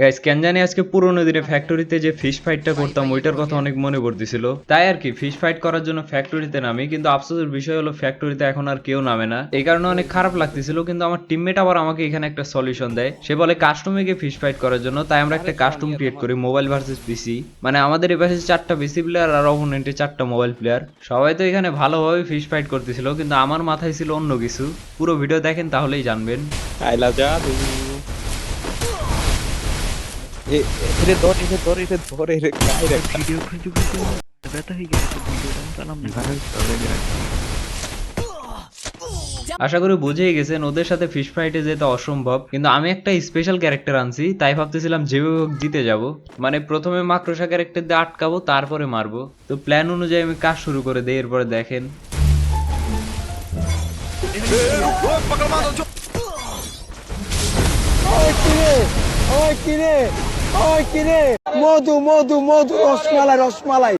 Guys কেন জানি আজকে পুরোনো দিনে ফ্যাক্টরিতে যে ফিশ ফাইটটা করতাম, ওইটার কথা অনেক মনে পড়তেছিল। তাই আর কি ফিশ ফাইট করার জন্য ফ্যাক্টরিতে নামি, কিন্তু আফসোসের বিষয় হলো ফ্যাক্টরিতে এখন আর কেউ নামে না। এই কারণে অনেক খারাপ লাগতেছিল, কিন্তু আমার টিমমেট আবার আমাকে এখানে একটা সলিউশন দেয়। সে বলে কাস্টমে গিয়ে ফিশ ফাইট করার জন্য, তাই আমরা একটা কাস্টম ক্রিয়েট করি মোবাইল ভার্সেস পিসি মানে আমাদের এপাশে চারটা পিসি প্লেয়ার আর অপোনেন্টে চারটা মোবাইল প্লেয়ার সবাই তো এখানে ভালোভাবে ফিশ ফাইট করতেছিল, কিন্তু আমার মাথায় ছিল অন্য কিছু। পুরো ভিডিও দেখেন, তাহলেই জানবেন। আইলা এ এরে ধর এরে ধর এরে ধর এরে গায়ে রে ভিডিও খুঁজে খুঁজে ব্যথা হয়ে গেছে ভিডিওটা আমি চালাম না আশা করি বুঝেই গেছেন ওদের সাথে ফিশ ফাইটে যেতে অসম্ভব কিন্তু আমি একটা স্পেশাল ক্যারেক্টার আনছি তাই ভাবতেছিলাম যেভাবে হোক জিতে যাব। মানে প্রথমে মাকড়সা ক্যারেক্টার দিয়ে আটকাবো তারপরে মারবো। তো প্ল্যান অনুযায়ী আমি কাজ শুরু করে দেই এরপরে দেখেন। ওই কিরে ওই কিরে। ওই কিরে? মধু মধু মধু রসমালাই রসমালাই।